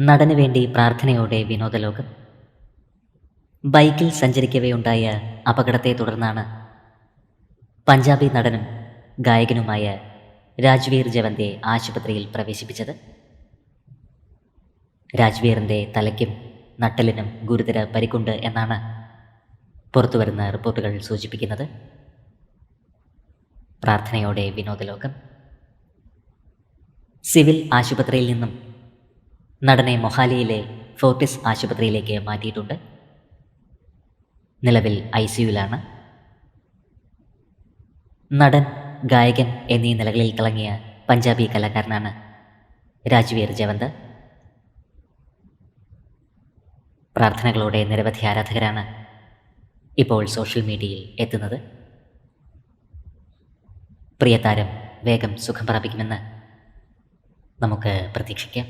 നടന് വേണ്ടി പ്രാർത്ഥനയോടെ വിനോദലോകം. ബൈക്കിൽ സഞ്ചരിക്കവെയുണ്ടായ അപകടത്തെ തുടർന്നാണ് പഞ്ചാബി നടനും ഗായകനുമായ രാജ്വീർ ജവന്റെ ആശുപത്രിയിൽ പ്രവേശിപ്പിച്ചത്. രാജ്വീറിന്റെ തലയ്ക്കും നട്ടലിനും ഗുരുതര പരിക്കുണ്ട് എന്നാണ് പുറത്തുവരുന്ന റിപ്പോർട്ടുകൾ സൂചിപ്പിക്കുന്നത്. പ്രാർത്ഥനയോടെ വിനോദലോകം. സിവിൽ ആശുപത്രിയിൽ നിന്നും നടനെ മൊഹാലിയിലെ ഫോർട്ടിസ് ആശുപത്രിയിലേക്ക് മാറ്റിയിട്ടുണ്ട്. നിലവിൽ ഐ സിയുലാണ് നടൻ ഗായകൻ എന്നീ നിലകളിൽ തിളങ്ങിയ പഞ്ചാബി കലാകാരനാണ് രാജ്വീർ ജവന്ത് പ്രാർത്ഥനകളോടെ നിരവധി ആരാധകരാണ് ഇപ്പോൾ സോഷ്യൽ മീഡിയയിൽ എത്തുന്നത്. പ്രിയതാരം വേഗം സുഖം പ്രാപിക്കുമെന്ന് നമുക്ക് പ്രതീക്ഷിക്കാം.